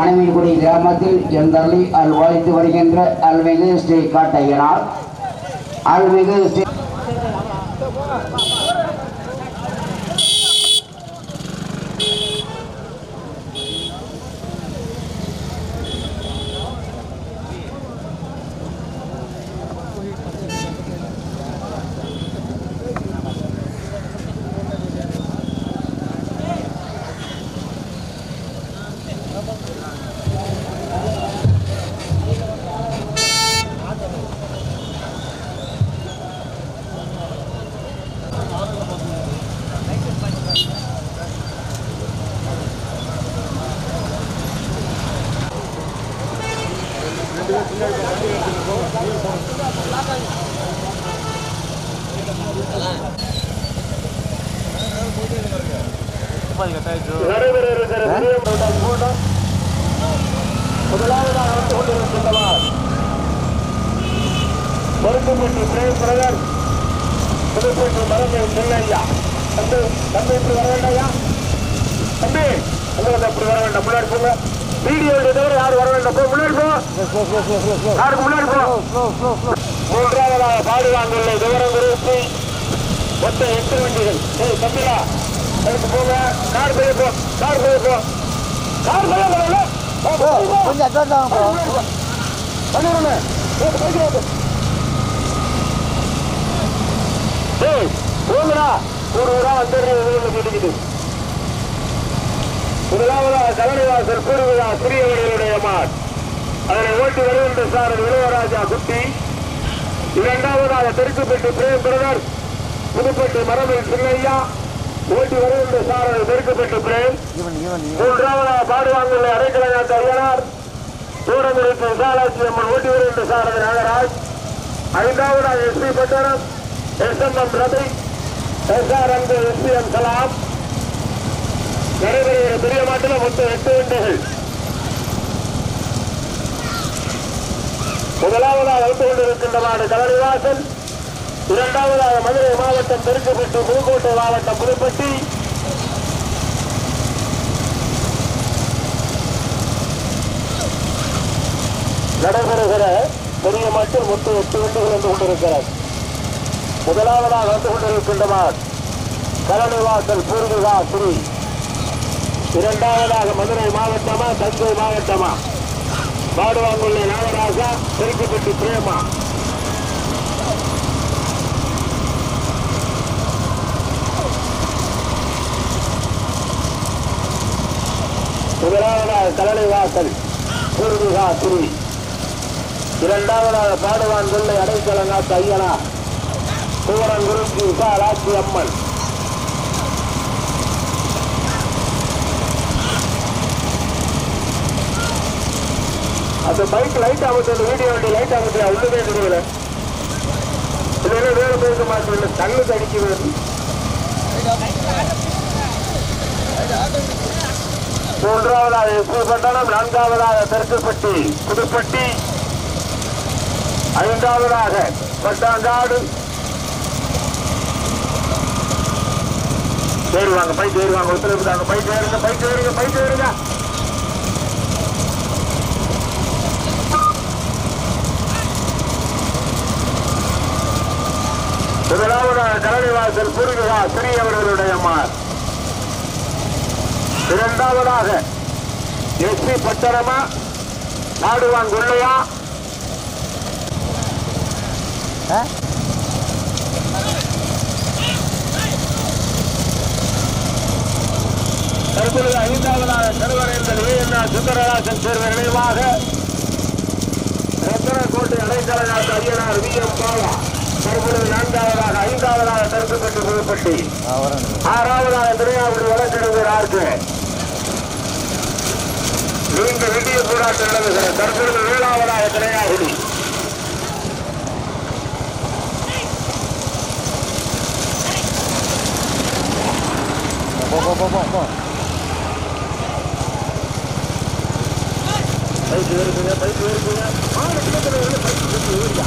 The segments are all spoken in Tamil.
மனைவிக்குடி கிராமத்தில் எந்தள்ளி அல் வாழ்த்து வருகின்ற அல்மிகு ஸ்ரீ காட்டையனார் அல்மிகு ஸ்ரீ நடைபெற இருக்கிற கூட்டம் முதலாவதாக வந்து கொண்டிருக்கின்றவர் மருத்துவமனை பிரேம் பிரதர் புதுப்பேட்டை செல்லையா தம்பி தம்பி இப்படி வர வேண்டாயா தம்பி உங்களுக்கு அப்படி வர வேண்டாம் முன்னாடி போங்க வீடியோ தவிர யாரும் வர வேண்டாம் போ முன்னாடி போ யாருக்கு முன்னாடி போ மூன்றாவதாக பாடுவாங்கல்ல விவரம் குறித்து மொத்தம் எட்டு வண்டிகள் ஏய் தம்பிலா அதுக்கு போங்க. கார் போய் போ. கார் போய் போ. கார் போய் போகல கொஞ்சம் அட்வான்ஸ் ஆகும் ப்ரோ பண்ணிடுமே ஏய் போங்கடா. ஒரு ஊரா வந்துடுறது கிடைக்குது முதலாவதாக கலனிவாசல் கூறுவிழா சிறியவர்களுடைய மாட் அதனை ஓட்டி வருகின்ற சார் இளையராஜா குட்டி. இரண்டாவதாக தெற்குப்பட்டி பிரேம் பிரதர். புதுப்பட்டி மரபில் சின்னையா. ஓட்டி வருகின்ற சாரதி தெற்குப்பட்டி பிரேம். மூன்றாவதாக பாடுவாங்கல்ல அரைக்கலைஞர் அறியனார் தூரங்குறிச்சி விசாலாட்சி அம்மன் ஓட்டி வருகின்ற சாரதி நாகராஜ். ஐந்தாவதாக SP Pattanam. S M M Ravi S R M S P M Salam நடைபெறுகிற பெரிய மாட்டில் மொத்தம் எட்டு வண்டிகள். முதலாவதாக வந்து கொண்டிருக்கின்ற மாடு இரண்டாவதாக மதுரை மாவட்டம் பெருக்கப்பட்டு புதுக்கோட்டை மாவட்டம் புதுப்பட்டி. நடைபெறுகிற பெரிய மாட்டில் மொத்தம் எட்டு வண்டிகள் வந்து கொண்டிருக்கிறார் முதலாவதாக வந்து கொண்டிருக்கின்றவர் கலனிவாசல் பூர்விகா ஸ்ரீ. இரண்டாவதாக மதுரை மாவட்டமா தஞ்சை மாவட்டமா? பாடுவாங்குள்ள நாகராஜா பெருக்கப்பட்டு பிரேமா. முதலாவதாக கலனிவாசல் பூர்விகா திரு. இரண்டாவதாக பாடுவான் கொள்ளை அடைக்கலநாத் ஐயனா சூரன் குருஜி விசாலாட்சி அம்மன். அந்த பைக் லைட் ஆகுது அந்த வீடியோ வண்டி லைட் ஆகுது உள்ளதே தெரியல. இல்லைன்னா வேற போயிருக்க மாட்டேன் தண்ணு தடிக்கிறது மூன்றாவதாக எஸ்பி பட்டணம் நான்காவதாக தெற்குப்பட்டி புதுப்பட்டி. ஐந்தாவதாக பட்டாங்காடு. ஏறுவாங்க பைக் ஏறுவாங்க உத்தரவிட்டாங்க பைக் ஏறுங்க பைக் ஏறுங்க பைக் ஏறுங்க முதலாவதாக கலனிவாசல் பூர்விகா சிறியவர்களுடைய மார் இரண்டாவதாக எஸ்பி பட்டணமா நாடுவான் கொள்ளையா? தற்பொழுது ஐந்தாவதாக கருவறையில் ஏஎன்ஆ சுந்தரராஜன் தேர்வு நினைவாக ரத்தனக்கோட்டை அடைக்கலநாத் ஐயனார் வி. எம். பாலா தற்பொழுது நான்காவதாக ஐந்தாவதாக தடுக்கப்பட்டு புதுப்பட்டி ஆறாவதாக திருநாவுக்கு வழக்கறிஞர் ஆர்க்கு நீங்க விடிய போராட்டம் நடந்துகிறது தற்பொழுது ஏழாவதாக திரையாகுடி பைக்கு இருக்குங்க பைக்கு இருக்குங்க ஆறு கிலோமீட்டர் பைக்கு ஏரியா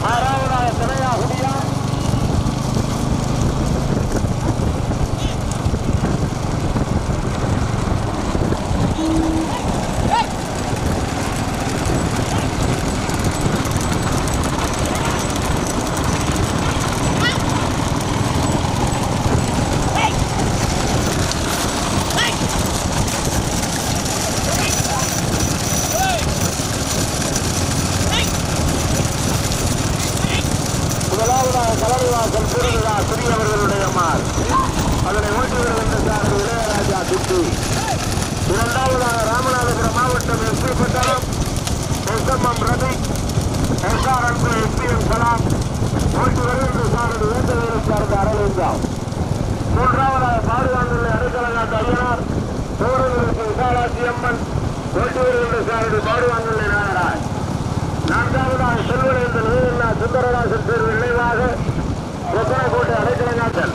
முதலாவதாக திரையாகுடி தலைமைவாசல் திருவிழா சிறியவர்களுடைய மார் அதனை ஓட்டி வருகின்ற சார் இளையராஜா துட்டி இரண்டாவதாக ராமநாதபுரம் மாவட்டம் SP Pattanam. M Ravi SR Anbu SPM Kalam. ஓட்டி வருகின்ற சாரதி வேந்தவேலு சார்ந்த அரவிந்தா மூன்றாவதாக பாடுகாண்டில் அடைக்கலங்காட்டு ஐயனார் சோழர்களுக்கு விசாலாட்சி அம்மன். ஓட்டி வருகின்ற சாரதி பாடுகாண்டில் நாகராஜ் நான்காவதாக செல்வனேந்தன் வீரண்ணா சுந்தரராசன் தேர்வு நினைவாக கொத்தனக்கோட்டை அடைக்கலங்காட்டல்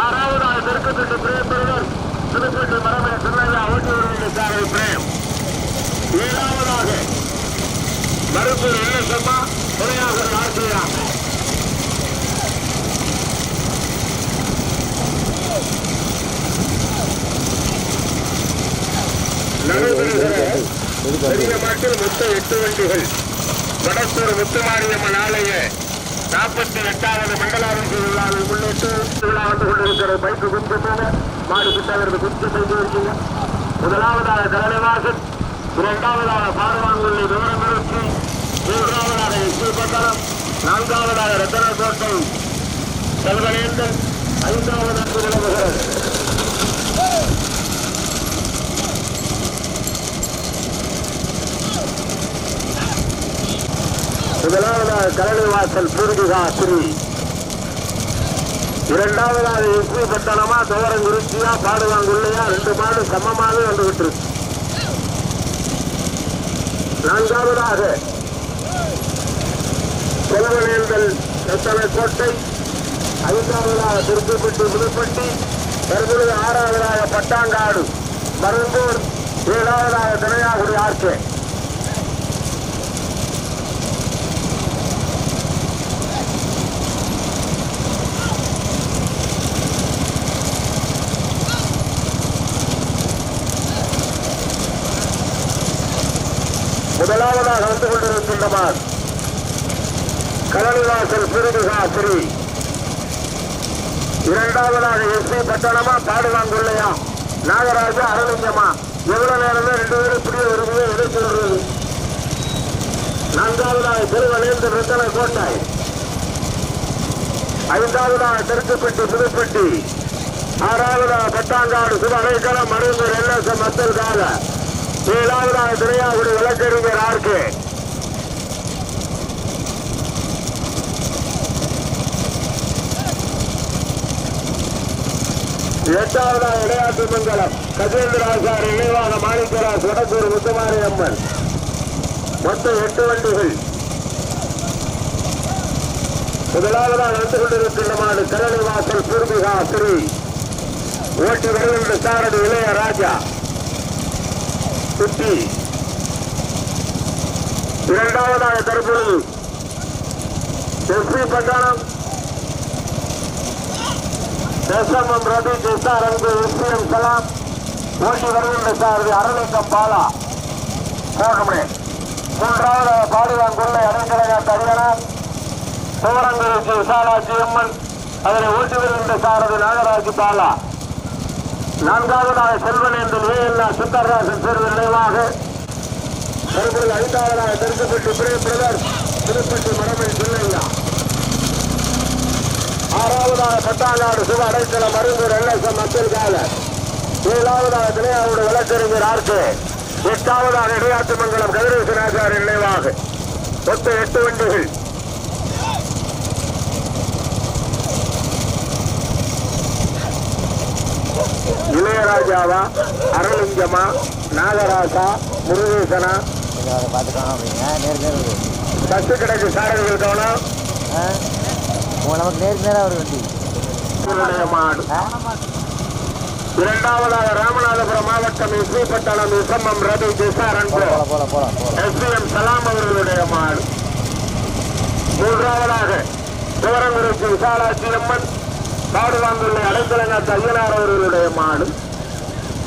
ஆறாவதாக தெற்குத்திட்டு பிரேம்பருடன் புதுப்பேட்டை மரமே சின்னையா ஓட்டி வருகின்ற சாரதி பிரேம் ஏழாவதாக மருத்துவர் இல்லசம்மா துணையாக ஆசிரியா நடைபெறுகிற பெரிய மாட்டில் மொத்த எட்டு வண்டிகள். வடத்தூர் முத்துமாரியம்மன் ஆலய நாற்பத்தி எட்டாவது மண்டலாபிஷேக விழாவை முன்னிட்டு விழா வந்து கொண்டிருக்கிற பைக்கு குஞ்சு போக மாடு கிட்டவர்கள் குஞ்சு செய்து இருக்கீங்க முதலாவதாக தலைவாசன் இரண்டாவதாக பாடுவாங்குள்ளி விவரங்களுக்கு மூன்றாவதாக எஸ்பி நான்காவதாக ரத்தன தோட்டம் செல்வனேந்தன் ஐந்தாவதாக விளங்குகிறது முதலாவதாக கரணிவாசல் பூர்விகா ஸ்ரீ. இரண்டாவதாக எஸ்பி பட்டணமா துவரங்குறிச்சியா பாடுவாங்குள்ளையா ரெண்டு மாடு சமமாக வந்துகிட்டு இருக்கு நான்காவதாக செல்வனேந்தல் எத்தனை கோட்டை ஐந்தாவதாக திருச்சிப்பட்டி புதுப்பட்டி தற்பொழுது ஆறாவதாக பட்டாங்காடு மருந்தூர் ஏழாவதாக தினையாகுடி ஆர்கே. முதலாவதாக வந்து கொண்டிருக்கின்றவர் கலனிவாசல் பிரிதுகா ஸ்ரீ. இரண்டாவதாக எஸ்பி பட்டணமா பாடுவாங்குள்ளையா? நாகராஜா அரவிந்தமா எவ்வளவு நேரம் ரெண்டு பேரும் புரிய வருவது எதை சொல்றது நான்காவதாக திருவலேந்து ரத்தன கோட்டாய் ஐந்தாவதாக தெற்குப்பட்டி புதுப்பட்டி. ஆறாவதாக பட்டாங்காடு சுபகைக்கலம் மருந்தூர் எல்எஸ் மத்தல் கால ஏழாவதாக திரையாகுடி வழக்கறிஞர் ஆர்கே எட்டாவதாக இடையாட்டு மங்கலம். கஜேந்திராசார் இணைவாக மாணிக்கராஜ் வடக்கூர் முத்துமாரி அம்மன். மொத்தம் எட்டு வண்டிகள். முதலாவதாக நடந்து கொண்டிருக்கின்ற மாடு கரணி வாசல் பூர்விகா திரு ஓட்டி வருகின்ற சாரதி இளைய ராஜா சுத்தி இரண்டாவதாக தற்பொழுது SP Pattanam SMM Ravi SR Anbu SPM Salam. ஓட்டி வருகின்ற சாரதி அரளிக்கம் பாலா. போகமே. மூன்றாவதாக பாடுதான் கொள்ளை அடைக்கலையா தரியனார் சிவரங்குறிச்சி விசாலாட்சி அம்மன். அதனை ஓட்டி வருகின்ற சாரதி நாகராஜி பாலா. நான்காவதாக செல்வன் செல்வனேந்தன் ஏஎல்ஆ சுந்தரராஜன் சேர்வு நினைவாக. மறுபடியும் ஐந்தாவதாக தெற்குப்பட்டி பிரேம் பிரதர் திருப்பட்டி மரமை செல்லையா? ஆறாவதாக பட்டாங்காடு சிவ அடைக்கலம் மருந்தூர் எல்எஸ்எம் மக்கள் கால. ஏழாவதாக திரையாவோட வழக்கறிஞர் ஆர்கே எட்டாவதாக இடையாட்டு மங்கலம் கதிரேசனாச்சாரி நினைவாக. மொத்த எட்டு வண்டிகள். இளையராஜாவா அரலிங்கமா நாகராசா முருகேசனா? கொஞ்சம் பார்த்துக்கலாம் கிடைக்கு சாரதிகள் கவனம். ஆ நமக்கு நேருக்கு நேராக வண்டி மாடு இரண்டாவதாக ராமநாதபுரம் மாவட்டம் எஸ்பி பட்டணம் ரவி திசாரன் அன்பு போகலாம் போகலாம் சலாம் அவர்களுடைய மாடு. மூன்றாவதாக சிவரங்குறிச்சி விசாலாட்சி அம்மன். பாடுவாங்குள்ள அடைக்கலங்காத்து ஐயனார் அவர்களுடைய மாடு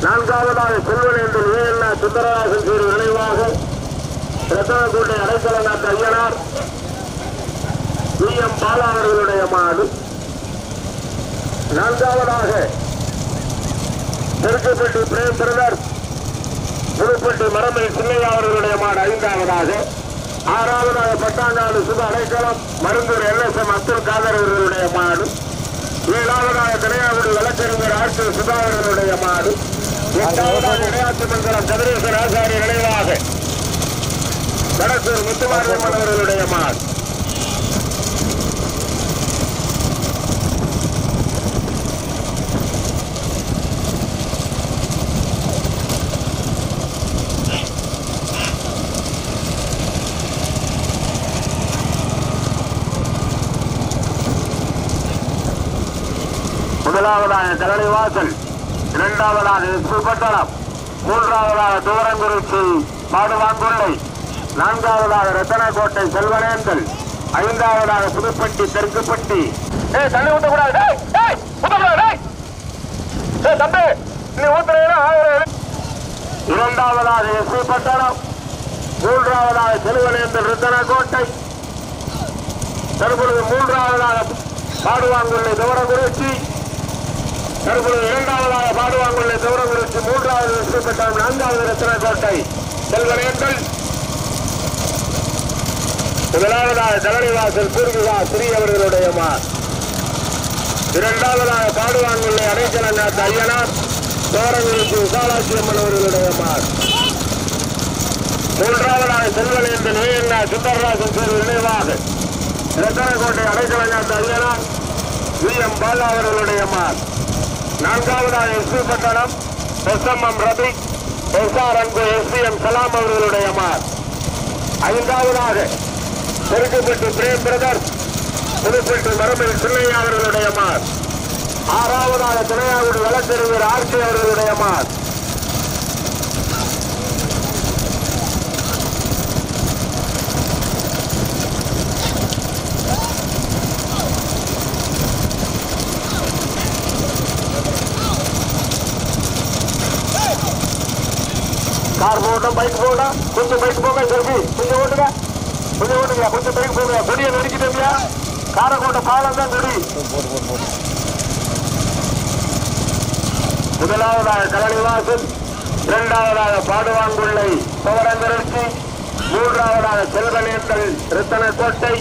நான்காவதாக செல்வனேந்தல் ஏஎல்ஆ சுந்தரராஜன் சீர் நினைவாக ரத்தனக்கோட்டை அடைக்கலங்காத்து ஐயனார் வி எம் பாலா அவர்களுடைய மாடு நான்காவதாக தெற்குப்பட்டி பிரேம் பிரதர் புதுப்பட்டி மரமை சின்னையா அவர்களுடைய மாடு ஐந்தாவதாக. ஆறாவதாக பட்டாங்காடு சுப அடைக்கலம் மருந்தூர் எல்எஸ்எம் அப்துல் காதர் அவர்களுடைய மாடு ஏழாவதாக திரையாகுடி வழக்கறிஞர் ஆட்சி சுதாகரனுடைய மாடு. எட்டாவதாக விளையாட்டு மங்கலம் கதிரேசன் ஆசாரி நினைவாக. கடத்தூர் முத்துமாரியம்மன் அவர்களுடைய மாடு. முதலாவதாக கரடி வாசல் இரண்டாவதாக எஸ்பி மூன்றாவதாக துவரங்குறிச்சி மாடுவாங்குள்ளை நான்காவதாக ரத்தனக்கோட்டை செல்வனேந்தல் ஐந்தாவதாக புதுப்பட்டி தெற்குப்பட்டி. ஏய் தண்ணி ஊத்தக்கூடாது. தம்பி நீ ஊத்துறீங்கன்னா இரண்டாவதாக எஸ்பி பட்டணம் மூன்றாவதாக செல்வனேந்தல் ரத்தனக்கோட்டை. தற்பொழுது மூன்றாவதாக பாடுவாங்குள்ளை துவரங்குறிச்சி. தற்பொழுது இரண்டாவதாக பாடுவாங்குள்ள தூரங்குறிச்சி மூன்றாவது வெற்றிப்பட்டால் நான்காவது ரத்ன கோட்டை. செல்வனேந்தல் முதலாவதாக தலனிவாசல் பூர்விகா ஸ்ரீ அவர்களுடைய மார் இரண்டாவதாக பாடுவாங்களை அடைக்கலநாத் ஐயனார் தோரங்குறிச்சி விசாலாட்சி அம்மன் அவர்களுடைய மார் மூன்றாவதாக செல்வனேந்தல் ஏஎன்ஆ சுந்தரராஜன் பேர் நினைவாக. ரத்தனக்கோட்டை அடைக்கலநாத் ஐயனார் வி. எம். பாலா அவர்களுடைய மார் நான்காவதாக SP Pattanam S M M Rafi S R Anbu S P M Kalam அவர்களுடைய மார் ஐந்தாவதாக பெருக்குப்பட்டு பிரேம் பிரதர்ஸ் புதுப்பட்டு மரபில் சின்னையா அவர்களுடைய மார் ஆறாவதாக துணையாகுடி வழக்கறிஞர் ஆர்சி அவர்களுடைய மார் கார் போகட்டும் பைக் போகட்டும் கொஞ்சம் பைக் போங்க செல்ஃபி கொஞ்சம் ஓட்டுங்க. கொஞ்சம் ஓட்டுங்க கொஞ்சம் பைக் போங்க. கொடியை நெருக்கிட்டீங்க காரக்கோட்டை பாலம் தான் கொடி. முதலாவதாக கலனிவாசன் இரண்டாவதாக பாடுவாங்குள்ளை பவரங்கரட்சி மூன்றாவதாக செல்வனேந்தல் ரத்தனக்கோட்டை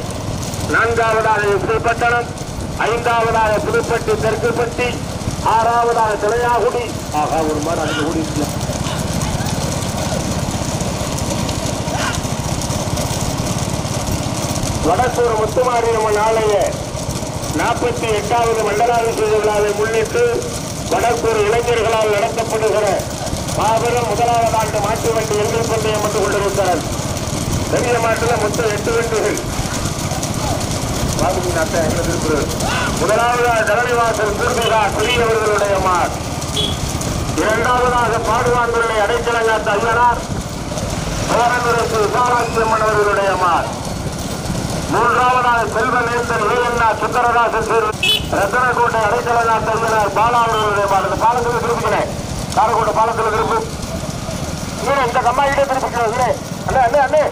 நான்காவதாக புதுப்பட்டணம் பட்டணம் ஐந்தாவதாக புதுப்பட்டி தெற்குப்பட்டி ஆறாவதாக திளையாகுடி ஆகா ஒரு மாதிரி அங்கே ஓடி வடசூர் முத்துமாரியம்மன் ஆலய நாற்பத்தி எட்டாவது மண்டலாபிஷேக விழாவை முன்னிட்டு வடக்கூர் இளைஞர்களால் நடத்தப்படுகிற மாபெரும் முதலாவது ஆண்டு மாட்டு வண்டி எங்கள் பந்தயம் வந்து கொண்டிருக்கிறார் பெரிய மாட்டில் மொத்தம் எட்டு வண்டிகள். பாபுஜி நாட்டை எங்க திருப்பூர் முதலாவதாக தரணிவாசல் பூர்விகா பெரியவர்களுடைய மார். இரண்டாவதாக பாடுவான்களை அடைக்கலங்காத்த ஐயனார். சோரங்குரசு விசாலாட்சி அவர்களுடைய மார். மூன்றாவதாக செல்வநேசன் ஏஎன்ஆ சுந்தரராஜன் திரு ரத்தனக்கோட்டை அடைக்கலநாத் தந்தனார் பாலா அவர்களுடைய பாடல். பாலத்தில் திருப்பிக்கிறேன் காரக்கோட்டை பாலத்தில் திருப்பு இல்லை இந்த கம்மாயிட்டே திருப்பிக்கிறேன் இல்லை அண்ணே அண்ணே அண்ணே.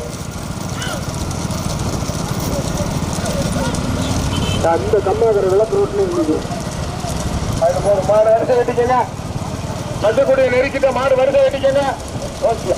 அந்த கம்மாக்கிற விளக்கு ரோட்ல இருந்தது அது போது மாடு வரிசை வெட்டிக்கங்க பட்டுக்குடியை நெருக்கிட்ட மாடு வரிசை வெட்டிக்கங்க ஓகே.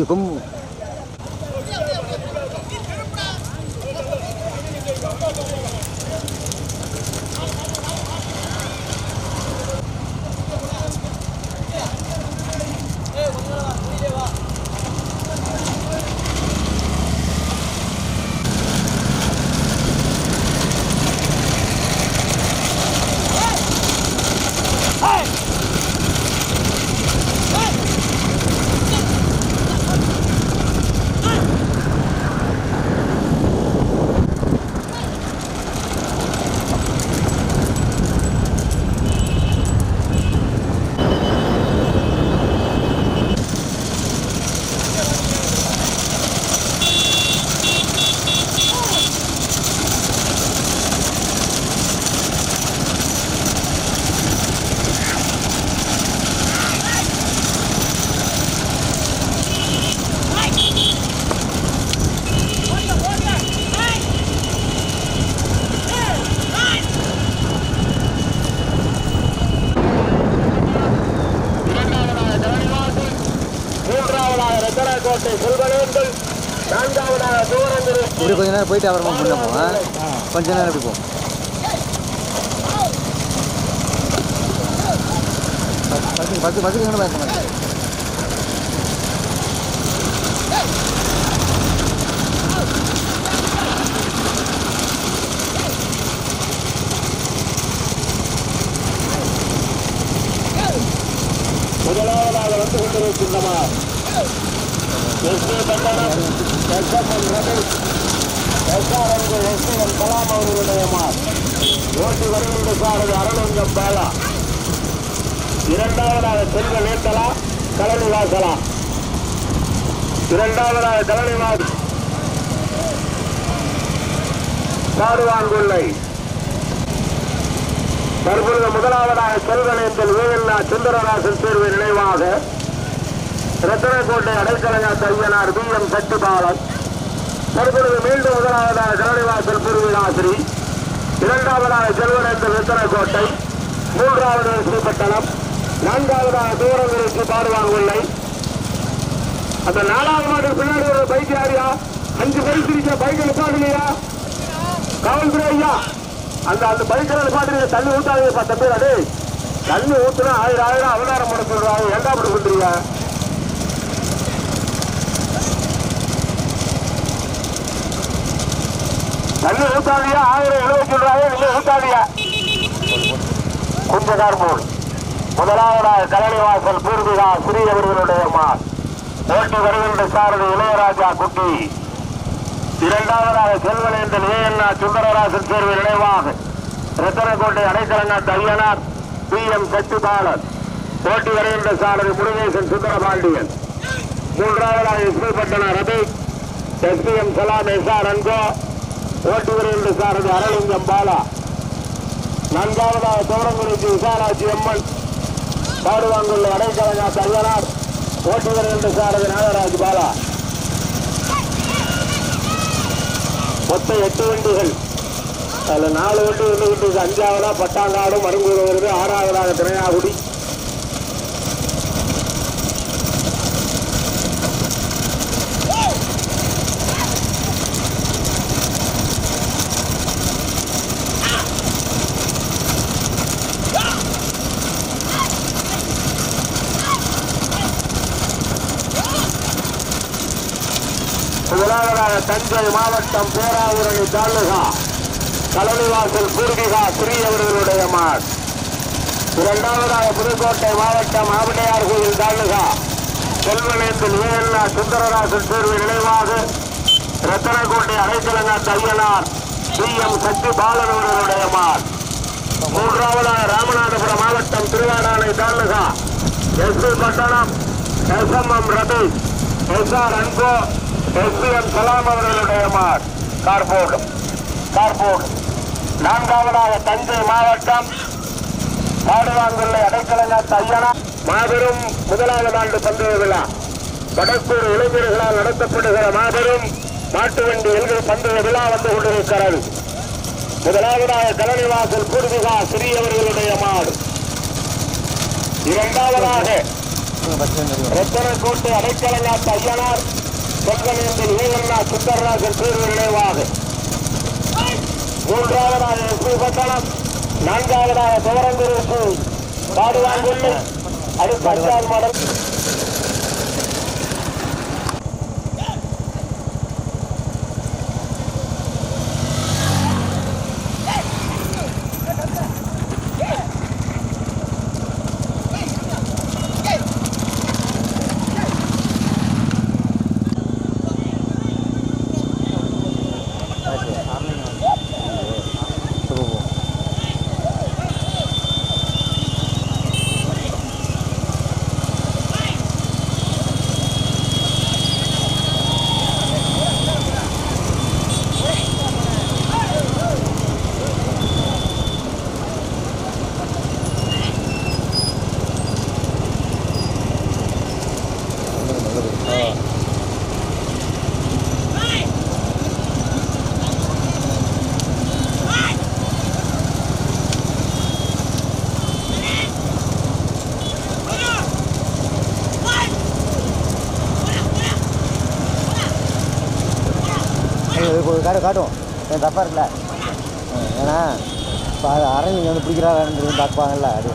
ஐயோ கொம்பு இரண்டாவதாக தரணிவாசன் மூன்றாவதாக ரத்தனக்கோட்டை செல்வனேந்தல் நான்காவதாக தூரந்திரு இப்படி கொஞ்ச நேரம் போயிட்டு அப்புறமா முன்னே கொஞ்ச நேரம் இப்படி போவோம். பத்து பத்து பத்து கணக்கு பேச மாட்டேன் முதலாவதாக வந்து S. Ramesh. S R N S N Kalam அவர்களுடையமா ஓட்டி வருகின்ற சாரதி அருணங்கம் பாலா இரண்டாவதாக செல்வ நேத்தலா கலனி வாசலா இரண்டாவதாக கலனி வாச பாடுவான்குள்ளை தற்பொழுது முதலாவதாக செல்வனேந்தல் வேலண்ணா சுந்தரராசன் தேர்வு நினைவாக ரத்தனக்கோட்டை அடைக்கலங்கா தையனார் பி எம் சட்டிபாலன் தற்பொழுது மீண்டும் முதலாவதாக கரணிவாசல் பூர்வீகாசிரி இரண்டாவதாக செல்வனேந்தல் ரத்தனக்கோட்டை மூன்றாவது ஸ்ரீபட்டணம் நான்காவதாக தூரங்களுக்கு பாடுவாங்குள்ளை அந்த நாலாவது மாட்டுக்கு பின்னாடி ஒரு பைக் யாரியா அஞ்சு பைக் இருக்க பைக் நிப்பாடுலையா காவல்துறை ஐயா அந்த அந்த பைக்கில் நிப்பாட்டுறீங்க தண்ணி ஊத்தாதீங்க பேர் அது தண்ணி ஊத்துனா ஆயிரம் ஆயிரம் அவதாரம் பண்ண சொல்றாங்க ஏண்டா அப்படி பண்றீங்க நல்ல ஊத்தாவியா ஆயிரம் எழுபது சொல்றாங்க நல்ல ஊத்தாவியா குஞ்சகார் போல். முதலாவதாக கலனிவாசல் பூர்விகா ஸ்ரீ அவர்களுடைய மான் ஓட்டி வருகின்ற சாரதி இளையராஜா குட்டி. இரண்டாவதாக செல்வனேந்தன் ஏஎன்ஆ சுந்தரராசன் தேர்வு நினைவாக. ரத்தனக்கோட்டை அடைக்கலங்கா ஐயனார் பி. எம். சச்சிபாலன். போட்டி வருகின்ற சாரதி முருகேசன் சுந்தரபாண்டியன். மூன்றாவதாக SP Rafi Ravi M. Salam S. R. And Co ஓட்டி வருகின்ற சாரதி அரளிங்கம் பாலா. நான்காவதாக தோரங்குறிச்சி விசாலாட்சி அம்மன். பாடுவாங்குள்ள அடைக்கலநாத் தங்கனார் ஓட்டி வருகின்ற சாரதி நாகராஜ் பாலா. மொத்த எட்டு வண்டிகள். அதில் நாலு வண்டி வந்துகிட்டு இருக்கு அஞ்சாவதா பட்டாங்காடு மருங்கூர் வருது. ஆறாவதாக திரையாகுடி முதலாவதாக தஞ்சை மாவட்டம் பேராவூரணி தாலுகா கலனிவாசல் பூர்விகா ஸ்ரீ அவர்களுடைய மாட். இரண்டாவதாக புதுக்கோட்டை மாவட்டம் ஆவணையார் கோயில் தாலுகா செல்வனேந்தில் ஏஎல்ஆ சுந்தரராசன் தேர்வு நினைவாக ரத்தனக்கோட்டை அரைக்கலங்கா தையனார் சி எம் சக்தி பாலன் அவர்களுடைய மாட். மூன்றாவதாக ராமநாதபுரம் மாவட்டம் Thiruvadanai taluka S Pattanam S M M Ratheesh S R அன்போ S P M Kalam அவர்களுடைய மாட் கார்போர்டு கார்போர்டு. நான்காவதாக தஞ்சை மாவட்டம் பாடுவாங்குள்ளை அடைக்கலங்காத்த ஐயனா. மாபெரும் முதலாவது ஆண்டு பந்தய விழா. வடக்கூர் இளைஞர்களால் நடத்தப்படுகிற மாபெரும் மாட்டு வண்டி எல்கள் பந்தய விழா வந்து கொண்டிருக்கிறது. முதலாவதாக கலனிவாசல் பூர்விகா ஸ்ரீ அவர்களுடைய மாடு. இரண்டாவதாக ரத்தனக்கோட்டை அடைக்கலங்காட்டு ஐயனார் செங்கனேந்தில் ஈவண்ணா சுந்தரராஜன் பேர் நினைவாக. மூன்றாவதாக எஸ்பி பட்டணம் நான்காவதாக துவரங்குருசு பாடுவாங்குள்ளை அடுத்த அஞ்சாவது மாடல் காட்டு காட்டும் என் இல்லை இருக்குல்ல. ஏன்னா இப்போ அது அரங்க வந்து பிடிக்கிறாங்கன்னு பார்ப்பாங்கல்ல அது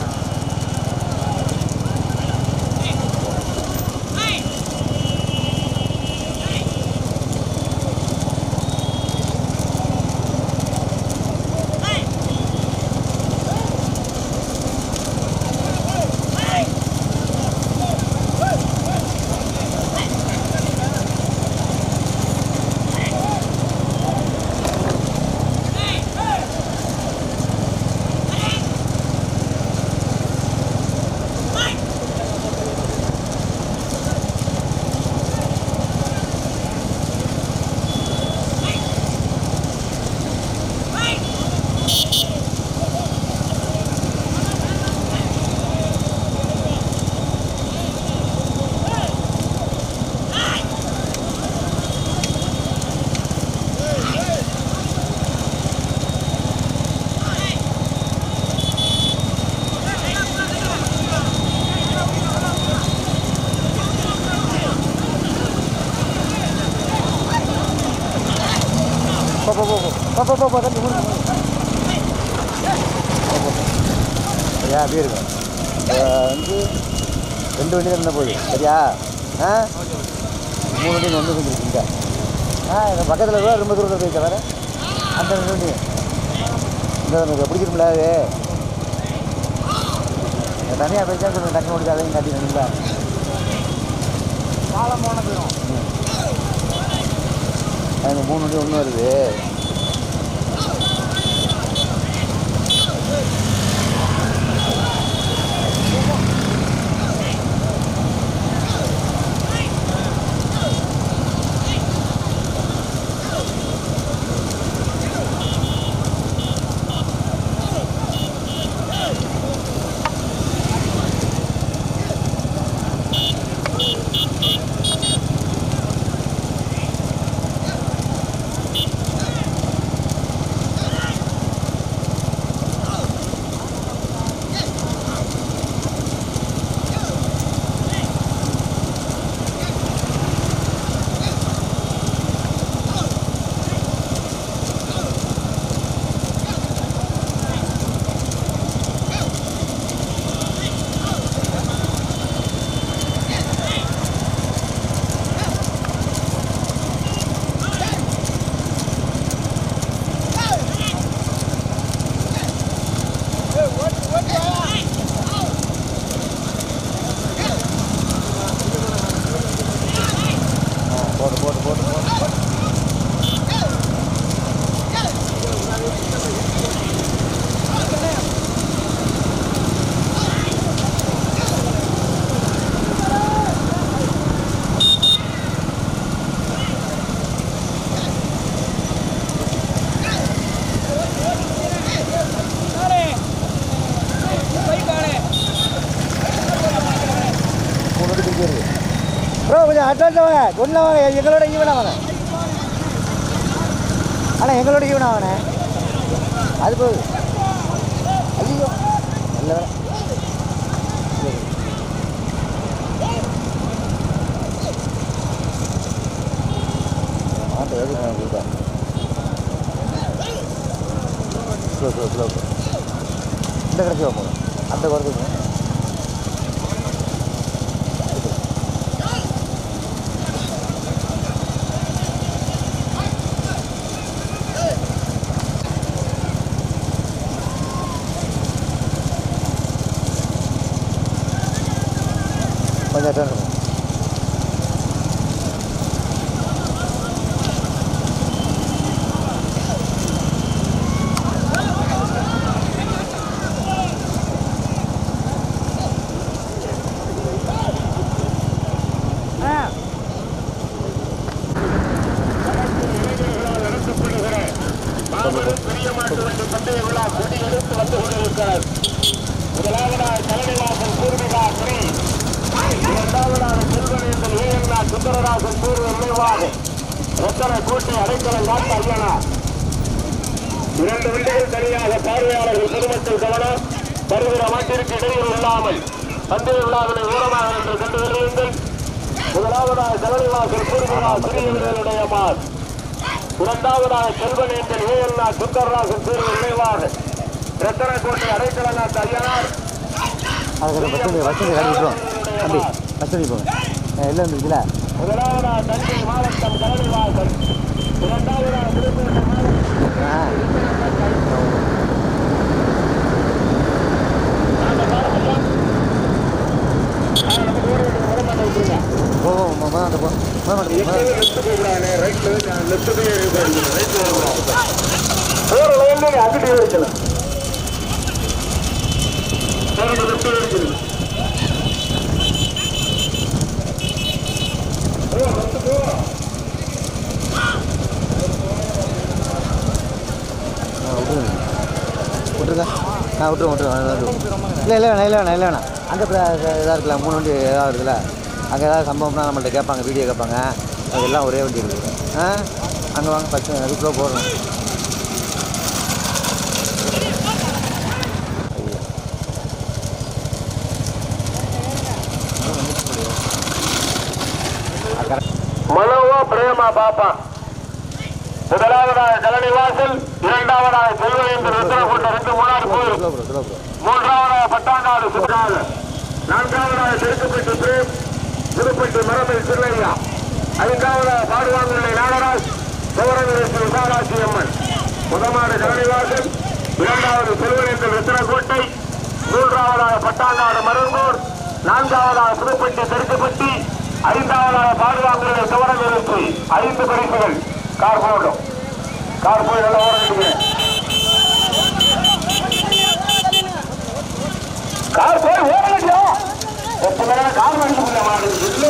போ போ போ போ தம்பி மூணு. சரியா அப்படியே இருக்கும் வந்து ரெண்டு வண்டி தான் இருந்தால் போகுது. சரியா? ஆ? மூணு வண்டி வந்து வந்துருக்கு ஆ இந்த பக்கத்தில் கூட ரொம்ப தூரத்தில் போயிட்ட வேறு? அந்த ரெண்டு வண்டி. இந்த எனக்கு பிடிச்சிருமில்ல அது? தனியாக போயிட்டா கொஞ்சம் டக்கு முடிச்சு அதையும் காட்டிடுங்களா காலம் போன போயிடும் அங்கே மூணு வண்டி ஒன்று வருது. ஒன்றில் வாங்க எங்களோட ஈவனாக வாங்க ஆனால் எங்களோட ஈவனாக வாங்க அது போகுது அதிகம் நல்ல வேலை. மாட்டை எதுக்கு நான் கொடுத்தேன் ஸ்லோ ஸ்லோ ஸ்லோ இந்த கடைசி போகணும் அந்த குறைச்சி கொஞ்சம் டேர்ன் பண்ணுங்க நடத்தப்படுகிற மாபெரும் பெரிய மாட்டு வண்டி பந்தய விழா கொடி எடுத்து வந்து கொண்டிருக்கிறது முதலாவதாக தலைநிவாசல் பூர்விகா ஸ்ரீ இரண்டாவதாக செல்வனேந்தல் ஏஎன்ஆ சுந்தரராசன் பூர்வ நினைவாக ரத்தன கோட்டை அடைக்கலம் காத்த இரண்டு வண்டிகள் தனியாக பார்வையாளர்கள் பொதுமக்கள் கவனம். வருகிற மாட்டிற்கு இடையூறு இல்லாமல் பந்தய விழாவினை ஊரமாக என்று சென்று வருவீர்கள். முதலாவதாக தலைநிவாசல் பூர்விகா ஸ்ரீகளுடைய மார் இரண்டாவதாக செல்வனேந்தல் ஏஎல்ஆ சுந்தரராசன் பூர்வ நினைவாக ரத்தனக்கோட்டை அடைக்கலநாத் ஐயனார் அதுக்கு விட்டுருவோம் தம்பி பஸ் ஸ்டாண்டு போங்க. எல்லாம் இருந்துச்சுல முதலாவதாக தஞ்சை மாவட்டம் தலைநிவாசல் இரண்டாவதாக புதுக்கோட்டை மாவட்டம் ஆ போ ஆ விட்டுருங்க விட்டுருங்க இல்லை இல்லை வேணாம் இல்லை வேணாம் இல்லை வேணாம். அங்கே இதாக இருக்குல்ல மூணு வண்டி இதாக இருக்குல்ல அங்கே ஏதாவது சம்பவம்னா நம்மள்ட்ட கேட்பாங்க வீடியோ கேட்பாங்க. அதெல்லாம் ஒரே வண்டி இருக்குது. ஆ? அங்கே வாங்க பத்து அதுக்குள்ளே போகிறோம் மனோவா பிரேமா பாப்பா. முதலாவதாக கலனிவாசல் இரண்டாவதாக செல்வகேந்தர் ருத்ரகுண்ட ரெண்டு முன்னாடி போயிடும் ஸ்லோ ப்ரோ மூன்றாவதாக பட்டாங்காடு சுற்றாது நான்காவதாக தெற்குப்பட்டு பிரேம் புதுப்பட்டு மரபில் திருவையா ஐந்தாவதாக பாடுவாங்குள்ளை நாகராஜ் சோரங்கரேசி விசாராசி அம்மன். முதமாடு கலனிவாசல் இரண்டாவது செல்வகேந்தர் ருத்ரகோட்டை மூன்றாவதாக பட்டாங்காடு மருங்கூர். நான்காவதாக புதுப்பட்டி தெற்குப்பட்டி ஐந்தாவதாக பாடுவாங்குள்ளை சோரங்கரேசி ஐந்து பரிசுகள். கார் போடும் கார் போய் நல்லா ஓரடிக்கிறேன் கார் போய் ஓடலையா எத்தனை நேரம் கார் வண்டி முடிய மாட்டேங்குது